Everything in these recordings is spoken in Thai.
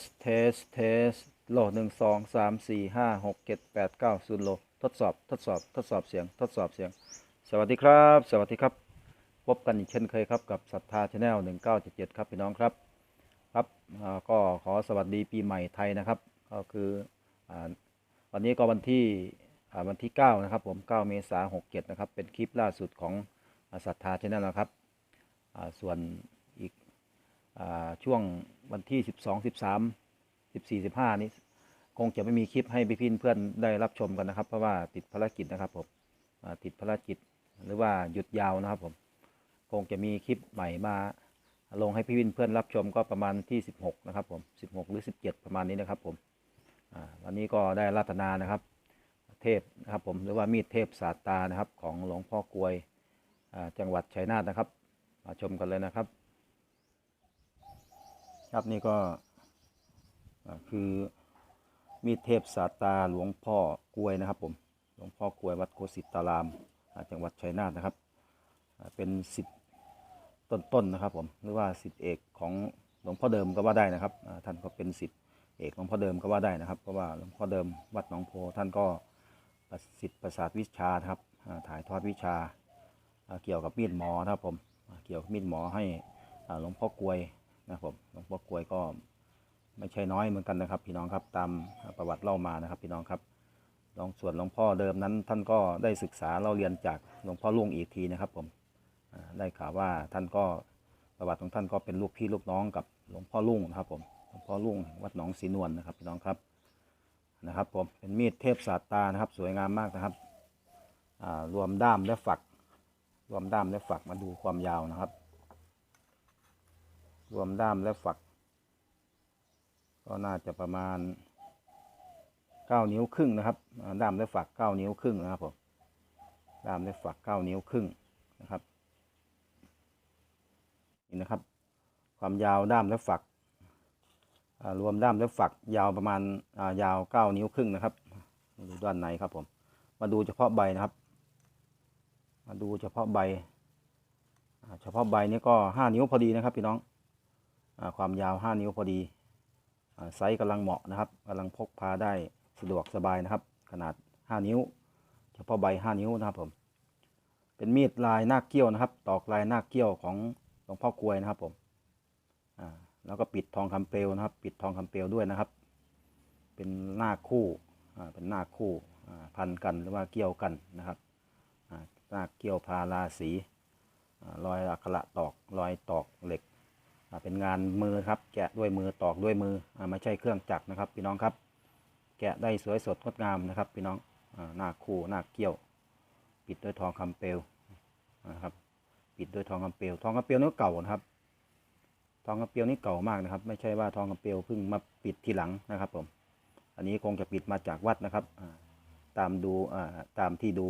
สเทสเทสโหลหนึ่งสองสามสี่ห้าหกเจ็ดแปดเก้าศูนย์โหลทดสอบทดสอบทดสอบเสียงทดสอบเสียง สวัสดีครับ สวัสดีครับ พบกันอีกเช่นเคยครับกับศรัทธาชาแนลหนึ่งเก้าเจ็ดเจ็ดครับพี่น้องครับครับก็ขอสวัสดีปีใหม่ไทยนะครับ ก็คืออวันนี้ก็วันที่วันที่ 9 นะครับ ผม 9 เมษายน67 นะครับ เป็นคลิปล่าสุดของศรัทธาชาแนลนะครับส่วน ช่วงวันที่ 12 13 14 15 นี้ คงจะไม่มีคลิปให้พี่พินเพื่อนได้รับชมกันนะครับ เพราะว่าติดภารกิจนะครับผมติดภารกิจหรือว่าหยุดยาวนะครับผม คงจะมีคลิปใหม่มา ลงให้พี่วินเพื่อนรับชมก็ประมาณที่ 16 นะครับผม 16 หรือ 17 ประมาณนี้นะครับผมวันนี้ก็ได้รัตนานะครับ เทพนะครับผมหรือว่ามีดเทพสาตานะครับ ของหลวงพ่อกลวยจังหวัดชัยนาทนะครับ มาชมกันเลยนะครับ ครับนี่ก็คือมีดเทพสาตาหลวงพ่อกลวยนะครับผมหลวงพ่อกลวยวัดโคสิตาราม จังหวัดชัยนาทนะครับ เป็นสิทธิต้นๆนะครับผมหรือว่าสิทธิเอกของหลวงพ่อเดิมก็ว่าได้นะครับท่านก็เป็นสิทธิเอกหลวงพ่อเดิมก็ว่าได้นะครับเพราะว่าหลวงพ่อเดิมวัดหนองโพท่านก็ประสิทธิ์ประสาทวิชาครับถ่ายทอดวิชาเกี่ยวกับมีดหมอนะครับผมเกี่ยวกับมีดหมอให้หลวงพ่อกลวย นะครับผมหลวงพ่อกลวยก็ไม่ใช่น้อยเหมือนกันนะครับ พี่น้องครับตามประวัติเล่ามานะครับ พี่น้องครับหลวงส่วนหลวงพ่อเดิมนั้น ท่านก็ได้ศึกษาเราเรียนจากหลวงพ่อลุงอีกทีนะครับ ผมได้ข่าวว่าท่านก็ประวัติของท่านก็เป็นลูกพี่ลูกน้องกับหลวงพ่อลุ่งนะครับ ผมหลวงพ่อลุ่งวัดหนองศรีนวลนะครับ พี่น้องครับนะครับผมเป็นมีดเทพศาสตานะครับ สวยงามมากนะครับรวมด้ามและฝัก รวมด้ามและฝักมาดูความยาวนะครับ รวมด้ามและฝัก ก็น่าจะประมาณเก้านิ้วครึ่งนะครับด้ามและฝักเก้านิ้วครึ่งนะครับผมด้ามและฝักเก้านิ้วครึ่งนะครับนี่นะครับ ความยาวด้ามและฝักรวมด้ามและฝักยาวประมาณยาวเก้านิ้วครึ่งนะครับมาดูด้านในครับผม มาดูเฉพาะใบนะครับ มาดูเฉพาะใบ เฉพาะใบนี้ก็ห้านิ้วพอดีนะครับพี่น้อง ความยาวห้านิ้วพอดีอไซส์กำลังเหมาะนะครับกำลังพกพาได้สะดวกสบายนะครับ ขนาดห้านิ้ว เฉพาะใบห้านิ้วนะครับผมเป็นมีดลายนาคเกี้ยวนะครับ ตอกลายนาคเกี้ยวของหลวงพ่อกลวยนะครับผมแล้วก็ปิดทองคำเปลวนะครับ ปิดทองคำเปลวด้วยนะครับ เป็นหน้าคู่เป็นหน้าคู่พันกันหรือว่าเกี่ยวกันนะครับหน้าเกี่ยวพาราสีอรอยอักขระตอกรอยตอกเหล็ก เป็นงานมือครับ แกะด้วยมือตอกด้วยมือไม่ใช่เครื่องจักรนะครับ พี่น้องครับ แกะได้สวยสดงดงามนะครับ พี่น้องหน้าคู่หน้าเกี้ยว ปิดด้วยทองคำเปลวนะครับ ปิดด้วยทองคำเปลวทองคำเปลวนี่เก่านะครับ ทองคำเปลวนี่เก่ามากนะครับ ไม่ใช่ว่าทองคำเปลวเพิ่งมาปิดทีหลังนะครับผม อันนี้คงจะปิดมาจากวัดนะครับตามดูตามที่ดู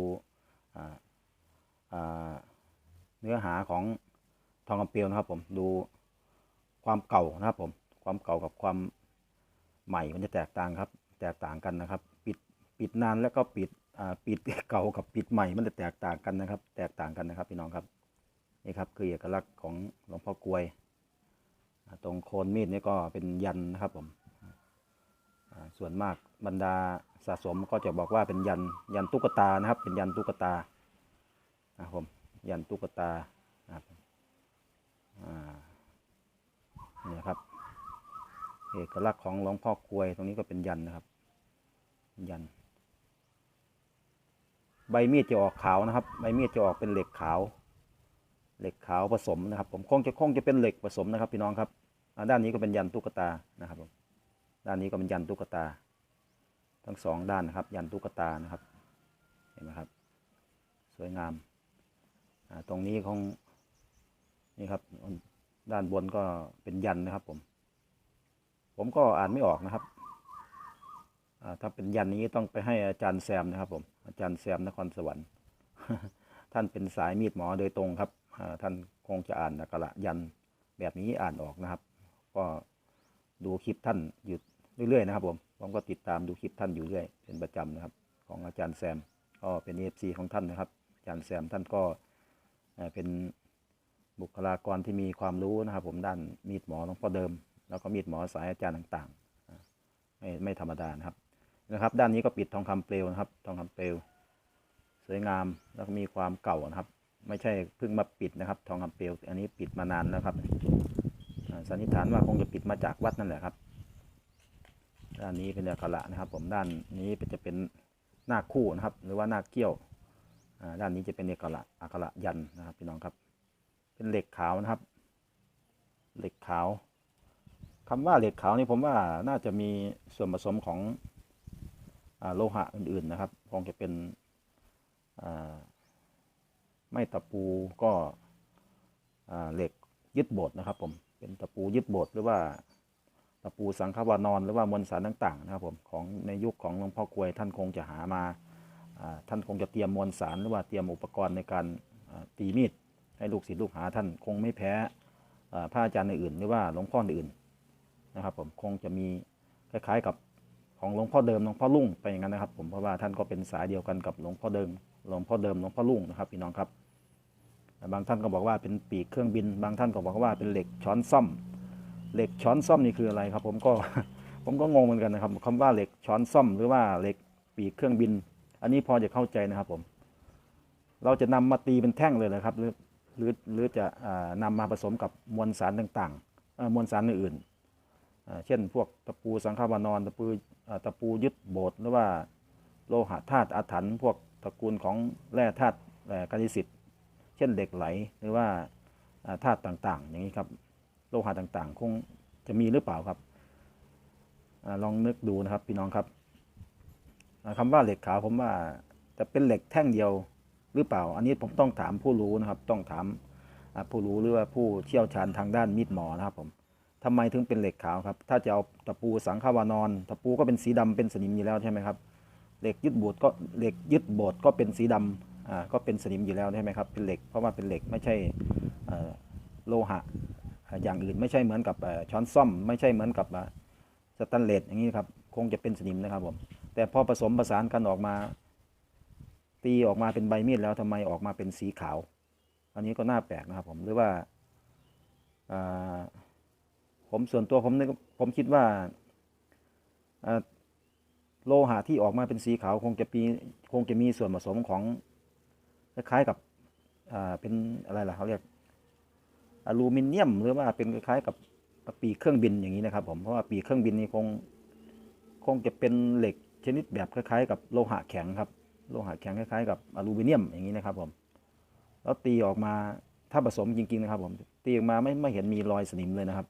เนื้อหาของทองคำเปลวนะครับผมดู ความเก่านะครับผม ความเก่ากับความใหม่มันจะแตกต่างครับ แตกต่างกันนะครับ ปิดปิดนานแล้วก็ปิดอ่าปิดเก่ากับปิดใหม่มันจะแตกต่างกันนะครับ แตกต่างกันนะครับพี่น้องครับนี่ครับคือเอกลักษณ์ของหลวงพ่อกลวย ตรงโคนมีดนี่ก็เป็นยันนะครับผมส่วนมากบรรดาสะสมก็จะบอกว่าเป็นยันยันตุ๊กตานะครับ เป็นยันตุ๊กตานะครับผมยันตุ๊กตานะครับอ่า นี่ครับ เอกลักษณ์ของหลวงพ่อกลวยตรงนี้ก็เป็นยันนะครับ ยัน ใบมีดจะออกขาวนะครับ ใบมีดจะออกเป็นเหล็กขาว เหล็กขาวผสมนะครับ ผมคงจะคงจะเป็นเหล็กผสมนะครับ พี่น้องครับด้านนี้ก็เป็นยันตุ๊กตานะครับผมด้านนี้ก็เป็นยันตุ๊กตา ทั้งสองด้านนะครับ ยันตุ๊กตานะครับ เห็นไหมครับ สวยงามตรงนี้ของนี่ครับ ด้านบนก็เป็นยันนะครับ ผม ผมก็อ่านไม่ออกนะครับถ้าเป็นยันนี้ต้องไปให้อาจารย์แซมนะครับ ผม อาจารย์แซมนครสวรรค์ ท่านเป็นสายมีดหมอโดยตรงครับท่านคงจะอ่านอักระยันแบบนี้อ่านออกนะครับ ก็ดูคลิปท่านอยู่เรื่อยๆนะครับ ผมผมก็ติดตามดูคลิปท่านอยู่เรื่อยเป็นประจำนะครับ ของอาจารย์แซมก็เป็นเอฟซีของท่านนะครับ อาจารย์แซมท่านก็เป็น บุคลากรที่มีความรู้นะครับ ผมด้านมีดหมอหลวงพ่อเดิม แล้วก็มีดหมอสายอาจารย์ต่างๆ ไม่ไม่ธรรมดานะครับนะครับ ด้านนี้ก็ปิดทองคำเปลวนะครับ ทองคำเปลว สวยงามแล้วก็มีความเก่านะครับ ไม่ใช่เพิ่งมาปิดนะครับ ทองคำเปลว อันนี้ปิดมานานแล้วครับสันนิษฐานว่าคงจะปิดมาจากวัดนั่นแหละครับ ด้านนี้เป็นอักขระนะครับ ผมด้านนี้จะเป็นหน้าคู่นะครับ หรือว่าหน้าเกี้ยวด้านนี้จะเป็นเอกละอักขระยันนะครับพี่น้องครับ เป็นเหล็กขาวนะครับ เหล็กขาวคำว่าเหล็กขาวนี่ผมว่าน่าจะมีส่วนผสมของอโลหะอื่นๆนะครับคงจะเป็นไม่ตะปูก็เหล็กยึดโบสถ์นะครับ ผมเป็นตะปูยึดโบสถ์หรือว่าตะปูสังฆวานอนหรือว่ามวลสารต่างๆนะครับผมของในยุคของหลวงพ่อกวยท่านคงจะหามาท่านคงจะเตรียมมวลสารหรือว่าเตรียมอุปกรณ์ในการตีมีด ให้ลูกศิษย์ลูกหาท่านคงไม่แพ้อ่าพระอาจารย์อื่นหรือว่าหลวงพ่ออื่นนะครับ ผมคงจะมีคล้ายๆกับของหลวงพ่อเดิมหลวงพ่อลุ่งไปอย่างนั้นนะครับ ผมเพราะว่าท่านก็เป็นสายเดียวกันกับหลวงพ่อเดิมหลวงพ่อเดิมหลวงพ่อลุ่งนะครับพี่น้องครับบางท่านก็บอกว่าเป็นปีกเครื่องบิน บางท่านก็บอกว่าเป็นเหล็กช้อนซ่อม เหล็กช้อนซ่อมนี่คืออะไรครับ ผมก็ผมก็งงเหมือนกันนะครับคำว่าเหล็กช้อนซ่อม หรือว่าเหล็กปีกเครื่องบิน อันนี้พอจะเข้าใจนะครับผม เราจะนำมาตีเป็นแท่งเลยนะครับหรือ หรือหรือจะอ่านำมาผสมกับมวลสารต่างๆ มวลสารอื่นๆเช่น พวกตะปูสังฆวานอนตะปูตะปูยึดโบสถ์หรือว่าโลหะธาตุอาถรรพ์พวกตระกูลของแร่ธาตุเอ่อกายสิทธิ์เช่นเหล็กไหลหรือว่าธาตุต่างๆ อย่างนี้ครับ โลหะต่างๆ คงจะมีหรือเปล่าครับอลองนึกดูนะครับพี่น้องครับอ่าคำว่าเหล็กขาวผมว่าจะเป็นเหล็กแท่งเดียว หรือเปล่า อันนี้ผมต้องถามผู้รู้นะครับ ต้องถามผู้รู้หรือว่าผู้เชี่ยวชาญทางด้านมีดหมอนะครับผมทำไมถึงเป็นเหล็กขาวครับ ถ้าจะเอาตะปูสังฆวานอน ตะปูก็เป็นสีดำเป็นสนิมอยู่แล้วใช่ไหมครับ เหล็กยึดโบสถ์ก็เหล็กยึดโบสถ์ก็เป็นสีดำอ่า ก็เป็นสนิมอยู่แล้วใช่ไหมครับ เป็นเหล็ก เพราะว่าเป็นเหล็กไม่ใช่โลหะ อย่างอื่นไม่ใช่เหมือนกับช้อนซ่อม ไม่ใช่เหมือนกับสแตนเลสอย่างนี้ครับ คงจะเป็นสนิมนะครับผม แต่พอผสมผสานกันออกมา ตีออกมาเป็นใบมีดแล้วทำไมออกมาเป็นสีขาว อันนี้ก็น่าแปลกนะครับผมหรือว่าผมส่วนตัวผมนึกผมคิดว่าโลหะที่ออกมาเป็นสีขาวคงจะมีคงจะมีส่วนผสมของคล้ายๆกับเป็นอะไรล่ะเขาเรียกอลูมิเนียม หรือว่าเป็นคล้ายๆกับปีกเครื่องบินอย่างนี้นะครับ ผมเพราะว่าปีกเครื่องบินนี่คงคงจะเป็นเหล็กชนิดแบบคล้ายๆ กับโลหะแข็งครับ โลหะแข็งคล้ายๆกับอลูมิเนียมอย่างนี้นะครับผมแล้วตีออกมาถ้าผสมจริงๆนะครับผมตีออกมาไม่ไม่เห็นมีรอยสนิมเลยนะครับ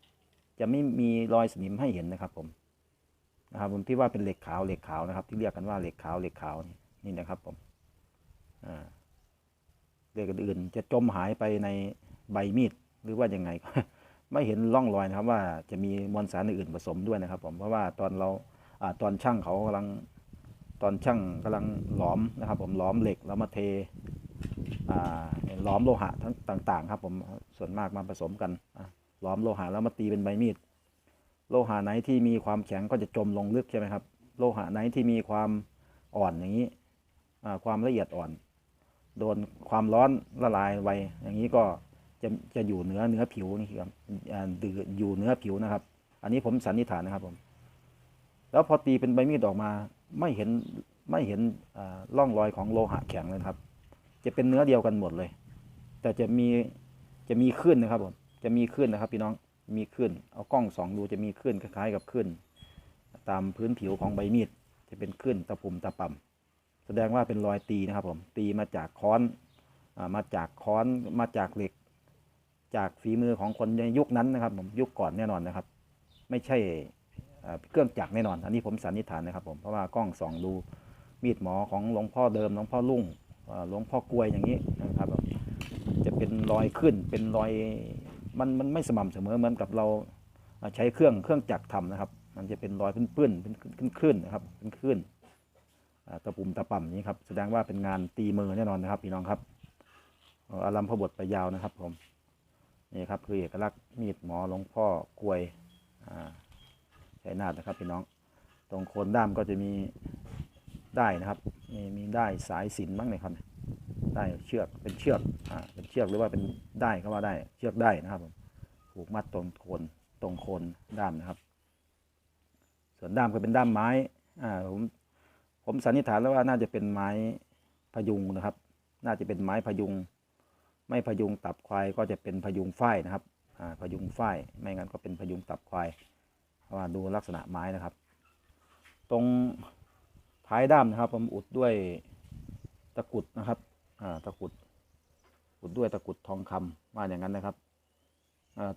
จะไม่มีรอยสนิมให้เห็นนะครับผมนะครับผมที่ว่าเป็นเหล็กขาวเหล็กขาวนะครับ ที่เรียกกันว่าเหล็กขาวเหล็กขาวนี่นะครับผมเหล็กอื่นๆจะจมหายไปในใบมีดหรือว่ายังไงไม่เห็นร่องรอยนะครับว่าจะมีมวลสารอื่นผสมด้วยนะครับ ผมเพราะว่าตอนเราอาตอนช่างเขากำลัง ตอนช่างกำลังหลอมนะครับผมหลอมเหล็กแล้วมาเทหลอมโลหะทั้งต่าง ๆ ครับผมส่วนมากมาผสมกันหลอมโลหะแล้วมาตีเป็นใบมีด โลหะไหนที่มีความแข็งก็จะจมลงลึกใช่ไหมครับ โลหะไหนที่มีความอ่อนอย่างนี้ความละเอียดอ่อน โดนความร้อนละลายไวอย่างนี้ก็จะจะอยู่เหนือเนื้อผิวนี่ครับอยู่เนื้อผิวนะครับ อันนี้ผมสันนิษฐานนะครับผม แล้วพอตีเป็นใบมีดออกมา ไม่เห็นไม่เห็นร่องรอยของโลหะแข็งเลยครับ จะเป็นเนื้อเดียวกันหมดเลย แต่จะมีจะมีขึ้นนะครับผมจะมีขึ้นนะครับ พี่น้องมีขึ้น เอากล้องสองดูจะมีขึ้นคล้ายๆกับขึ้น ตามพื้นผิวของใบมีดจะเป็นขึ้นตะปุ่มตะป่ำแสดงว่าเป็นรอยตีนะครับผมตีมาจากค้อนอมาจากค้อนมาจากเหล็ก จากฝีมือของคนในยุคนั้นนะครับผมยุคก่อนแน่นอนนะครับ ไม่ใช่ เครื่องจักรแน่นอน อันนี้ผมสันนิษฐานนะครับผมเพราะว่ากล้องส่องดูมีดหมอของหลวงพ่อเดิมหลวงพ่อลุ่งหลวงพ่อกลวยอย่างนี้นะครับจะเป็นรอยขึ้นเป็นรอยมันมันไม่สม่ำเสมอเหมือนกับเราใช้เครื่องเครื่องจักรทำนะครับ มันจะเป็นรอยปื้นๆเป็นคลื่นๆนะครับเป็นคลื่นตะปุ่มตะป่ำนี้ครับแสดงว่าเป็นงานตีมือแน่นอนนะครับพี่น้องครับอารัมพบทไปยาวนะครับผมนี่ครับคือเอกลักษณ์มีดหมอหลวงพ่อกลวย ชัยนาทนะครับพี่น้อง ตรงโคนด้ามก็จะมีได้นะครับ มีมีได้สายสินบ้างเลยครับได้เชือกเป็นเชือกอ่าเป็นเชือกหรือว่าเป็นได้ก็ว่าได้เชือกได้นะครับผมผูกมัดตรงโคนตรงโคนด้ามนะครับ ส่วนด้ามก็เป็นด้ามไม้อ่าผมผมสันนิษฐานแล้วว่าน่าจะเป็นไม้พยุงนะครับ น่าจะเป็นไม้พยุง ไม่พยุงตับควายก็จะเป็นพยุงฝ้ายนะครับ อ่า พยุงฝ้าย ไม่งั้นก็เป็นพยุงตับควาย ว่าดูลักษณะไม้นะครับ ตรงท้ายด้ามนะครับ ผมอุดด้วยตะกุดนะครับอ่าตะกุด อุดด้วยตะกุดทองคำว่าอย่างนั้นนะครับ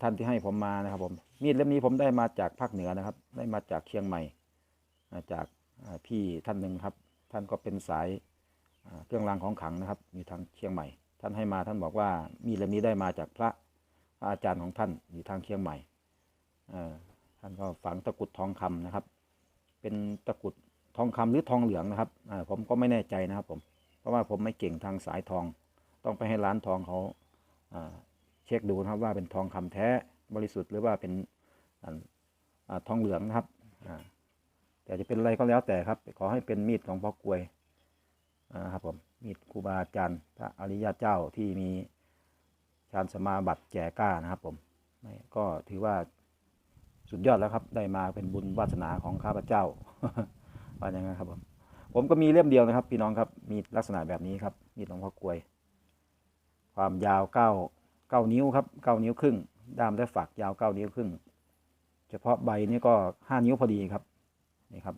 ท่านที่ให้ผมมานะครับ ผมมีดเล่มนี้ผมได้มาจากภาคเหนือนะครับ ได้มาจากเชียงใหม่จากพี่ท่านหนึ่งครับ ท่านก็เป็นสายเครื่องรางของขลังนะครับ อยู่ทางเชียงใหม่ ท่านให้มาท่านบอกว่ามีดเล่มนี้ได้มาจากพระอาจารย์ของท่านอยู่ทางเชียงใหม่ ท่านก็ฝังตะกุดทองคำนะครับ เป็นตะกุดทองคำหรือทองเหลืองนะครับผมก็ไม่แน่ใจนะครับผม เพราะว่าผมไม่เก่งทางสายทอง ต้องไปให้ร้านทองเขาเช็คดูนะครับว่าเป็นทองคำแท้บริสุทธิ์หรือว่าเป็นออทองเหลืองนะครับแต่จะเป็นอะไรก็แล้วแต่ครับ ขอให้เป็นมีดของพ่อกลวยนะครับผมมีดครูบาอาจารย์พระอริยเจ้าที่มีฌานสมาบัติแก่กล้านะครับผมก็ถือว่า สุดยอดแล้วครับ ได้มาเป็นบุญวาสนาของข้าพเจ้าว่าอย่างนั้นครับผมผมก็มีเล่มเดียวนะครับ พี่น้องครับมีลักษณะแบบนี้ครับมีหลวงพ่อกลวย ความยาวเก้าเก้านิ้วครับเก้านิ้วครึ่ง ด้ามและฝักยาวเก้านิ้วครึ่ง เฉพาะใบนี่ก็ห้านิ้วพอดีครับนี่ครับ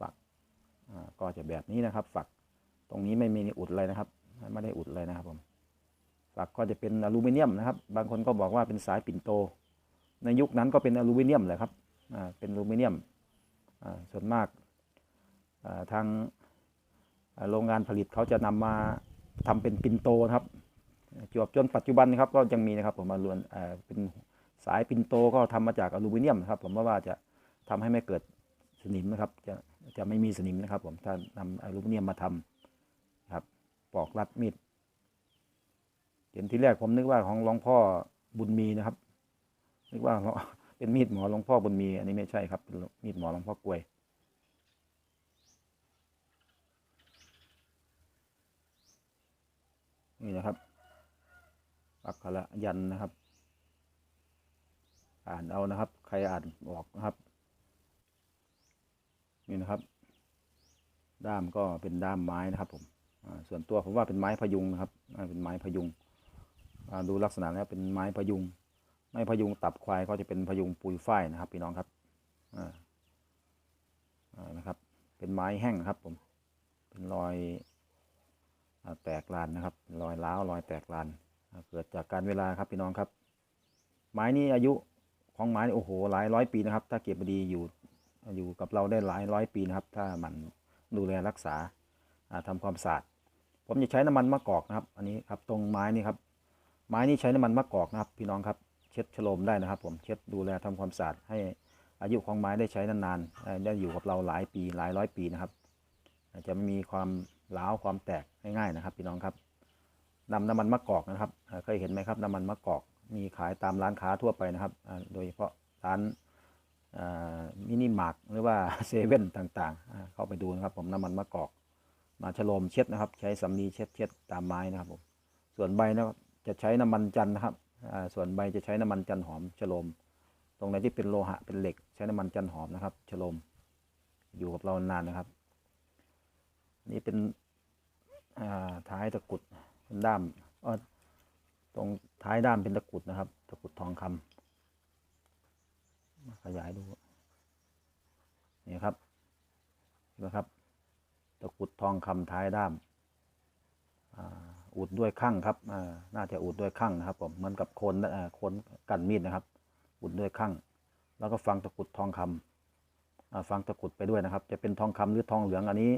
ฝักก็จะแบบนี้นะครับ ฝักตรงนี้ไม่มีอุดอะไรนะครับ ไม่ได้อุดอะไรนะครับผมฝักก็จะเป็นอลูมิเนียมนะครับ บางคนก็บอกว่าเป็นสายปิ่นโต ในยุคนั้นก็เป็นอลูมิเนียมแหละครับเป็นอลูมิเนียมส่วนมากทางโรงงานผลิตเขาจะนำมาทำเป็นปินโตนะครับจวบจนปัจจุบันนะครับก็ยังมีนะครับผมมาลวนเป็นสายปินโตก็ทำมาจากอลูมิเนียมนะครับ ผมว่าจะทำให้ไม่เกิดสนิมนะครับจะจะไม่มีสนิมนะครับ ผมถ้านำอลูมิเนียมมาทำครับปอกรัดมีดเห็นที่แรกผมนึกว่าของหลวงพ่อบุญมีนะครับ นึกว่าเป็นมีดหมอหลวงพ่อบุญมี อันนี้ไม่ใช่ครับเป็นมีดหมอหลวงพ่อกลวย นี่นะครับอักขระยันนะครับ อ่านเอานะครับ ใครอ่านออกนะครับ นี่นะครับ ด้ามก็เป็นด้ามไม้นะครับ ผมส่วนตัวผมว่าเป็นไม้พยุงนะครับเป็นไม้พยุงดูลักษณะแล้วเป็นไม้พยุง ไม้พยุงตับควายก็จะเป็นพยุงปุยฝ้ายนะครับ พี่น้องครับอ่าอ่านะครับ เป็นไม้แห้งครับผม เป็นรอยแตกลานนะครับ รอยร้าวรอยแตกลาน เกิดจากการเวลาครับพี่น้องครับ ไม้นี้อายุของไม้นี่โอ้โหหลายร้อยปีนะครับ ถ้าเก็บมาดีอยู่อยู่กับเราได้หลายร้อยปีนะครับ ถ้ามันดูแลรักษาอ่าทำความสะอาด ผมจะใช้น้ำมันมะกอกนะครับ อันนี้ครับตรงไม้นี่ครับ ไม้นี้ใช้น้ำมันมะกอกนะครับ พี่น้องครับ เช็ดฉลมได้นะครับ ผมเช็ดดูแลทำความสะอาดให้อายุของไม้ได้ใช้นานๆได้อยู่กับเราหลายปีหลายร้อยปีนะครับจะไม่มีความร้าวความแตกง่ายๆนะครับ พี่น้องครับนำน้ำมันมะกอกนะครับเคยเห็นไหมครับน้ำมันมะกอกมีขายตามร้านค้าทั่วไปนะครับ โดยเฉพาะร้านมินิมาร์ทหรือว่าเซเว่นต่างๆ เข้าไปดูนะครับ ผมน้ำมันมะกอก มาฉลมเช็ดนะครับ ใช้สำลีเช็ดเช็ดตามไม้นะครับผมส่วนใบนะครับจะใช้น้ำมันจันนะครับ ส่วนใบจะใช้น้ำมันจันหอมฉโลม ตรงไหนที่เป็นโลหะเป็นเหล็ก ใช้น้ำมันจันหอมนะครับฉโลม อยู่กับเรานานนะครับ นี่เป็นท้ายตะกุดเป็นด้ามตรงท้ายด้ามเป็นตะกุดนะครับ ตะกุดทองคำมาขยายดูนี่ครับนไหมครับ ตะกุดทองคำท้ายด้าม อุดด้วยข้างครับน่าจะอุดด้วยข้างนะครับผมเหมือนกับโคนโคนกันมีดนะครับ อุดด้วยข้างแล้วก็ฟังตะกุดทองคำอ่าฟังตะกุดไปด้วยนะครับ จะเป็นทองคำหรือทองเหลืองอันนี้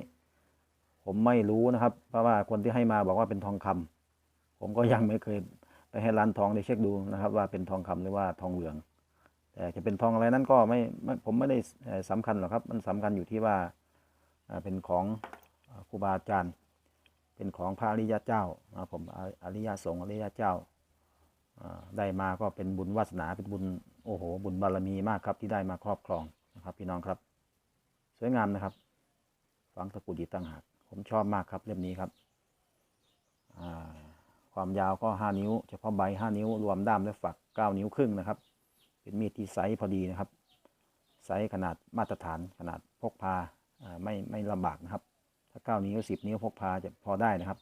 ผมไม่รู้นะครับ เพราะว่าคนที่ให้มาบอกว่าเป็นทองคำผมก็ยังไม่เคยไปให้ร้านทองได้เช็คดูนะครับ ว่าเป็นทองคำหรือว่าทองเหลือง แต่จะเป็นทองอะไรนั้นก็ไม่ผมไม่ได้เอ่อสำคัญหรอกครับ มันสำคัญอยู่ที่ว่าเป็นของครูบาอาจารย์ เป็นของพระอริยเจ้านะครับผมอริยสงฆ์อริยเจ้าได้มาก็เป็นบุญวาสนาเป็นบุญโอ้โห บุญบารมีมากครับที่ได้มาครอบครองนะครับ พี่น้องครับ สวยงามนะครับฝังตะกุดอีต่างหากผมชอบมากครับเล่มนี้ครับความยาวก็ 5 นิ้ว เฉพาะใบ 5 นิ้ว รวมด้ามและฝัก 9 นิ้วครึ่งนะครับ เป็นมีดที่ไซส์พอดีนะครับ ไซส์ขนาดมาตรฐานขนาดพกพาไม่ไม่ลำบากนะครับ ถ้าเก้านิ้วสิบนิ้วพกพาจะพอได้นะครับ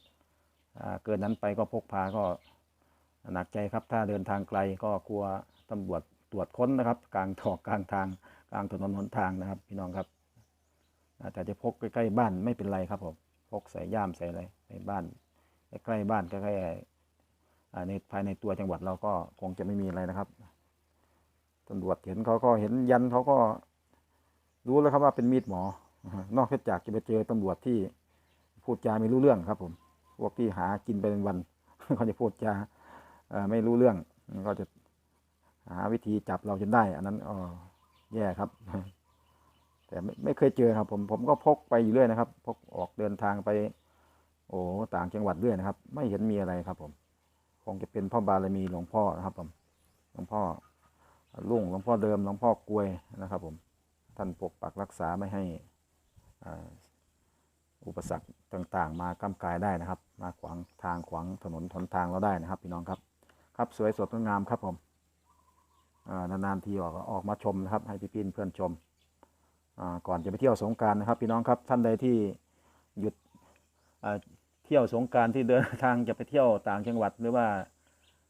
เกินนั้นไปก็พกพาก็หนักใจครับ ถ้าเดินทางไกลก็กลัวตำรวจตรวจค้นนะครับ กลางถอกกลางทาง กลางถนนหนทางนะครับ พี่น้องครับแต่จะพกใกล้ๆบ้านไม่เป็นไรครับผมพกใส่ย่ามใส่อะไรในบ้านใกล้ๆบ้านใกล้ๆในภายในตัวจังหวัดเราก็คงจะไม่มีอะไรนะครับตำรวจเห็นเขาก็เห็นยันเขาก็รู้แล้วครับว่าเป็นมีดหมอ นอกจากจะไปเจอตำรวจที่พูดจาไม่รู้เรื่องครับ ผม พวกที่หากินไปเป็นวันเขาจะพูดจาไม่รู้เรื่องก็จะหาวิธีจับเราจนได้ อันนั้นอ๋อแย่ครับ แต่ไม่ไม่เคยเจอครับ ผมผมก็พกไปอยู่เรื่อยนะครับ พกออกเดินทางไป โอ้ต่างจังหวัดเรื่อยนะครับ ไม่เห็นมีอะไรครับ ผม คงจะเป็นพ่อบารมีหลวงพ่อนะครับ ผมหลวงพ่อลุงหลวงพ่อเดิมหลวงพ่อกลวยนะครับ ผม ท่านปกปักรักษาไม่ให้ อุปสรรคต่างๆ มากำกายได้นะครับ มาขวางทางขวางถนนทนทางเราได้นะครับ พี่น้องครับ ครับสวยสดงดงามครับผมนานๆทีออกออกมาชมนะครับ ให้พี่ๆเพื่อนชมก่อนจะไปเที่ยวสงการนะครับ พี่น้องครับท่านใดที่หยุดเที่ยวสงการที่เดินทางจะไปเที่ยวต่างจังหวัด หรือว่า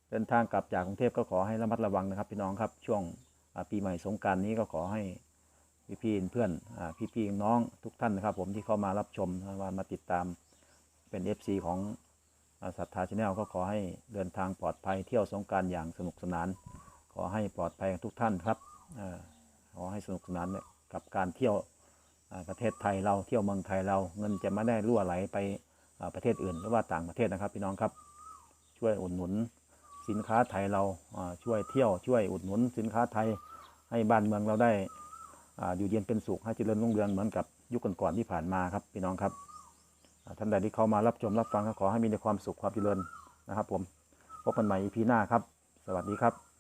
เดินทางกลับจากกรุงเทพก็ขอให้ระมัดระวังนะครับ พี่น้องครับช่วงปีใหม่สงการนี้ก็ขอให้ พี่ๆเพื่อนอ่พี่ๆน้องทุกท่านนะครับ ผมที่เข้ามารับชมมามาติดตามเป็น FC ของศรัทธาชาแนลก็ขอให้เดินทางปลอดภัยเที่ยวสงการอย่างสนุกสนาน ขอให้ปลอดภัยทุกท่านครับอขอให้สนุกสนานกับการเที่ยวประเทศไทยเราเที่ยวเมืองไทยเราเงินจะไม่ได้รั่วไหลไปประเทศอื่น หรือว่าต่างประเทศนะครับพี่น้องครับช่วยอุดหนุนสินค้าไทยเราช่วยเที่ยวช่วยอุดหนุนสินค้าไทยให้บ้านเมืองเราได้ อยู่เย็นเป็นสุขให้เจริญรุ่งเรืองเหมือนกับยุคก่อนๆที่ผ่านมาครับพี่น้องครับท่านใดที่เข้ามารับชมรับฟังขอให้มีแต่ความสุขความเจริญนะครับ ผมพบกันใหม่ EP หน้าครับ สวัสดีครับ